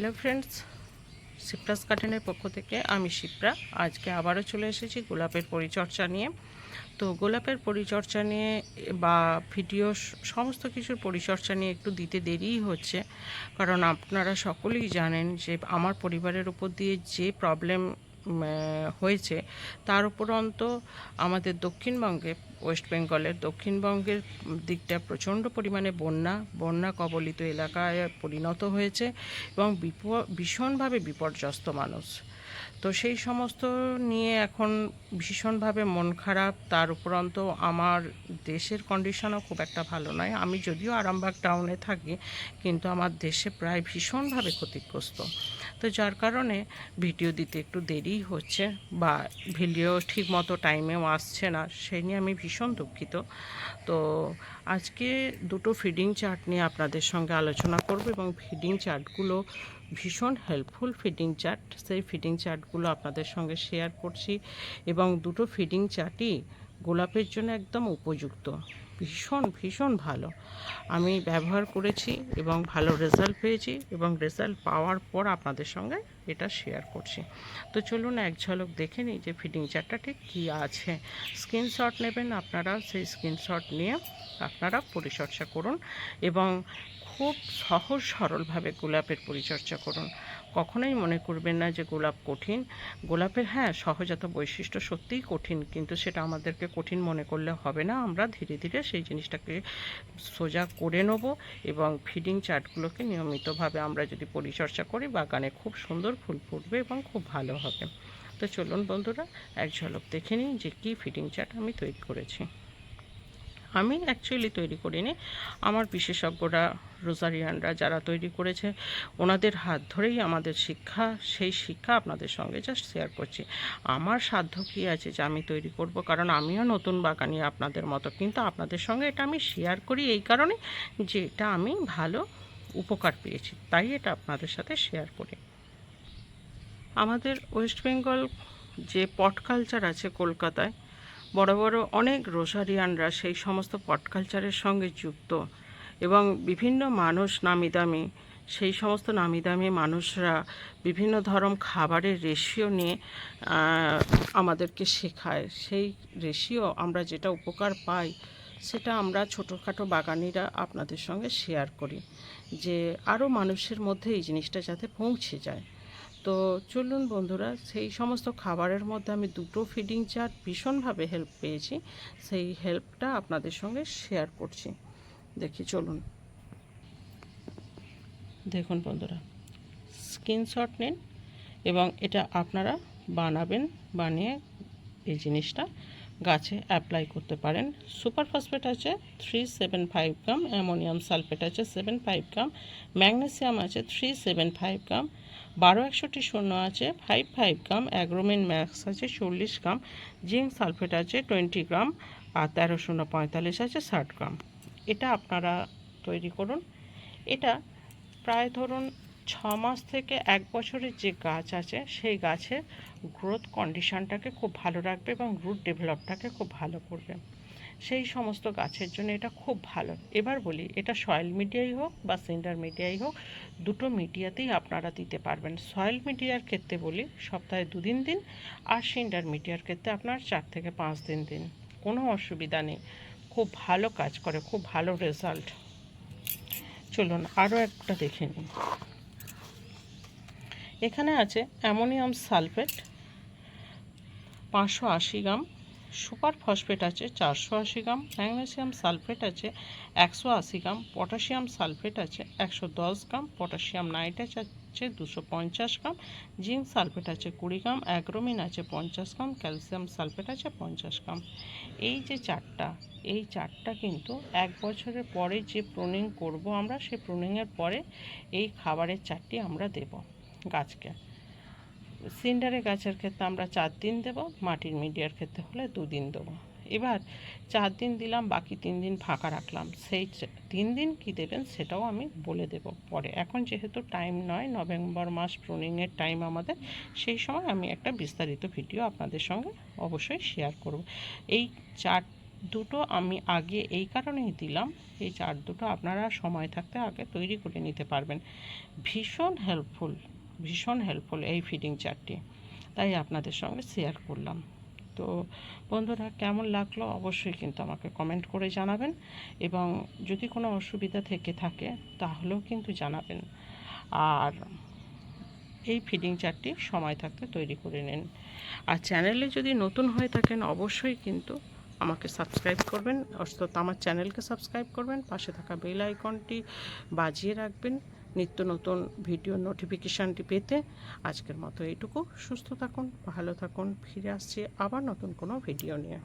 Hello friends Shipra's গার্ডেনের পক্ষ থেকে আমি শিপ্রা। আজকে আবারও চলে এসেছি গোলাপের পরিচর্চা নিয়ে। তো গোলাপের পরিচর্চা নিয়ে বা ভিডিও সমস্ত কিছুর পরিচর্চা নিয়ে একটু দিতে দেরিই হচ্ছে। কারণ আপনারা সকলেই জানেন যে আমার পরিবারের উপর দিয়ে যে প্রবলেম হয়েছে। তার উপরন্ত আমাদের দক্ষিণবঙ্গে, ওয়েস্ট বেঙ্গলের দক্ষিণবঙ্গের দিকটা প্রচণ্ড পরিমাণে বন্যা বন্যা কবলিত এলাকায় পরিণত হয়েছে এবং বিপ, ভীষণভাবে বিপর্যস্ত মানুষ। তো সেই সমস্ত নিয়ে এখন ভীষণভাবে মন খারাপ। তার উপরন্ত আমার দেশের কন্ডিশনও খুব একটা ভালো নয়। আমি যদিও আরামবাগ টাউনে থাকি, কিন্তু আমার দেশে প্রায় ভীষণভাবে ক্ষতিগ্রস্ত। তো যার কারণে ভিডিও দিতে একটু দেরি হচ্ছে বা ভিডিও ঠিক মতো টাইমেও আসছে না সেই নিয়ে আমি ভীষণ দুঃখিত। তো আজকে দুটো ফিডিং চার্ট নিয়ে আপনাদের সঙ্গে আলোচনা করব এবং ফিডিং চার্টগুলো ভীষণ হেল্পফুল ফিডিং চার্ট সেই ফিডিং চার্টগুলো আপনাদের সঙ্গে শেয়ার করছি এবং দুটো ফিডিং চার্টই গোলাপের জন্য একদম উপযুক্ত। ভীষণ ভীষণ ভালো। আমি ব্যবহার করেছি এবং ভালো রেজাল্ট পেয়েছি এবং রেজাল্ট পাওয়ার পর আপনাদের সঙ্গে এটা শেয়ার করছি। তো চলুন এক ঝলক দেখে নিই যে ফিডিং চার্টটা ঠিক কী আছে। স্ক্রিনশট নেবেন আপনারা, সেই স্ক্রিনশট নিয়ে আপনারা পরিচর্যা করুন এবং খুব সহজ সরলভাবে গোলাপের পরিচর্যা করুন। কখনোই মনে করবেন না যে গোলাপ কঠিন। গোলাপের হ্যাঁ সহজাত বৈশিষ্ট্য সত্যিই কঠিন, কিন্তু সেটা আমাদেরকে কঠিন মনে করলে হবে না। আমরা ধীরে ধীরে সেই জিনিসটাকে সোজা করে নেব এবং ফিডিং চার্টগুলোকে নিয়মিতভাবে আমরা যদি পরিচর্যা করি, বাগানে খুব সুন্দর ফুল ফুটবে এবং খুব ভালো হবে। তো চলুন বন্ধুরা, এক ঝলক দেখে নিই যে কী ফিডিং চার্ট আমি তৈরি করেছি। আমি অ্যাকচুয়ালি তৈরি করিনি। আমার বিশেষজ্ঞরা, রোজারিয়ানরা যারা তৈরি করেছে, ওনাদের হাত ধরেই আমাদের শিক্ষা, সেই শিক্ষা আপনাদের সঙ্গে জাস্ট শেয়ার করছি। আমার সাধ্য কী আছে যে আমি তৈরি করব? কারণ আমিও নতুন বাগানি আপনাদের মতো, কিন্তু আপনাদের সঙ্গে এটা আমি শেয়ার করি এই কারণে যে এটা আমি ভালো উপকার পেয়েছি, তাই এটা আপনাদের সাথে শেয়ার করি। আমাদের ওয়েস্ট বেঙ্গল যে পট কালচার আছে কলকাতায় বড় বড় অনেক রোসারিয়ানরা সেই সমস্ত পট কালচারের সঙ্গে যুক্ত এবং বিভিন্ন মানুষ নামি দামি, সেই সমস্ত নামি দামি মানুষরা বিভিন্ন ধরন খাবারের রেশিও নিয়ে আমাদেরকে শেখায়। সেই রেশিও আমরা যেটা উপকার পাই, সেটা আমরা ছোটোখাটো বাগানিরা আপনাদের সঙ্গে শেয়ার করি যে আরও মানুষের মধ্যে এই জিনিসটা যাতে পৌঁছে যায়। তো চলুন বন্ধুরা, সেই সমস্ত খাবারের মধ্যে আমি দুটো ফিডিং চার্ট ভীষণভাবে হেল্প পেয়েছি। সেই হেল্পটা আপনাদের সঙ্গে শেয়ার করছি। দেখি, চলুন। দেখুন বন্ধুরা স্ক্রিনশট নিন এবং এটা আপনারা বানাবেন, বানিয়ে এই জিনিসটা গাছে অ্যাপ্লাই করতে পারেন। সুপার ফসফেট আছে three seven five gram ammonium sulphate আছে সেভেন ফাইভ গ্রাম ম্যাগনেসিয়াম আছে থ্রি সেভেন ফাইভ গ্রাম বারো একষট্টি শূন্য আছে five five gram Agromin max আছে, চল্লিশ গ্রাম জিঙ্ক সালফেট আছে টোয়েন্টি গ্রাম আর তেরো শূন্য পঁয়তাল্লিশ আছে, ষাট গ্রাম এটা আপনারা তৈরি করুন। এটা প্রায় ধরুন ছ মাস থেকে এক বছরের যে গাছ আছে, সেই গাছের গ্রোথ কন্ডিশনটাকে খুব ভালো রাখবে এবং রুট ডেভেলপটাকে খুব ভালো করবে। সেই সমস্ত গাছের জন্য এটা খুব ভালো। এবার বলি, এটা সয়েল মিডিয়াই হোক বা সিন্ডার মিডিয়াই হোক, দুটো মিডিয়াতেই আপনারা দিতে পারবেন। সয়েল মিডিয়ার ক্ষেত্রে বলি, সপ্তাহে দুদিন দিন আর সিন্ডার মিডিয়ার ক্ষেত্রে আপনার চার থেকে পাঁচ দিন দিন। কোনো অসুবিধা নেই। খুব ভালো কাজ করে, খুব ভালো রেজাল্ট চলুন আরও একটা দেখে নিন এখানে আছে অ্যামোনিয়াম সালফেট পাঁচশো আশি গ্রাম সুপার ফসফেট আছে চারশো আশি গ্রাম, ম্যাগনেসিয়াম সালফেট আছে একশো আশি গ্রাম, পটাশিয়াম সালফেট আছে একশো দশ গ্রাম, পটাশিয়াম নাইট্রেট আছে দুশো পঞ্চাশ গ্রাম, জিঙ্ক সালফেট আছে কুড়ি গ্রাম, অ্যাগ্রোমিন আছে পঞ্চাশ গ্রাম, ক্যালসিয়াম সালফেট আছে পঞ্চাশ গ্রাম। এই যে চারটা, এই চারটা কিন্তু এক বছরের পরে যে প্রুনিং করব আমরা সেই প্রুনিংয়ের পরে এই খাবারের চারটি আমরা দেব গাছকে। সিন্ডারে গাছের ক্ষেত্রে আমরা চার দিন দেব, মাটির মিডিয়ার ক্ষেত্রে হলে দুদিন দেবো। এবার চার দিন দিলাম, বাকি তিন দিন ফাঁকা রাখলাম। সেই তিন দিন কি দেবেন সেটাও আমি বলে দেব পরে। এখন যেহেতু টাইম নয়, নভেম্বর মাস প্রুনিংয়ের টাইম আমাদের, সেই সময় আমি একটা বিস্তারিত ভিডিও আপনাদের সঙ্গে অবশ্যই শেয়ার করব। এই চার, দুটো আমি আগে এই কারণেই দিলাম, এই চার, দুটো আপনারা সময় থাকতে আগে তৈরি করে নিতে পারবেন। ভীষণ হেল্পফুল ভীষণ হেল্পফুল এই ফিডিং চারটি তাই আপনাদের সঙ্গে শেয়ার করলাম। তো বন্ধুরা, কেমন লাগল অবশ্যই কিন্তু আমাকে কমেন্ট করে জানাবেন এবং যদি কোনো অসুবিধা থেকে থাকে তাহলেও কিন্তু জানাবেন। আর এই ফিডিং চারটি সময় থাকতে তৈরি করে নিন। আর চ্যানেলে যদি নতুন হয়ে থাকেন অবশ্যই কিন্তু আমাকে সাবস্ক্রাইব করবেন। অর্থাৎ আমার চ্যানেলকে সাবস্ক্রাইব করবেন। পাশে থাকা বেল আইকনটি বাজিয়ে রাখবেন। নিত্য নতুন ভিডিও নোটিফিকেশানটি পেতে আজকের মতো এইটুকু। সুস্থ থাকুন, ভালো থাকুন, ফিরে আসছি আবার নতুন কোনো ভিডিও নিয়ে।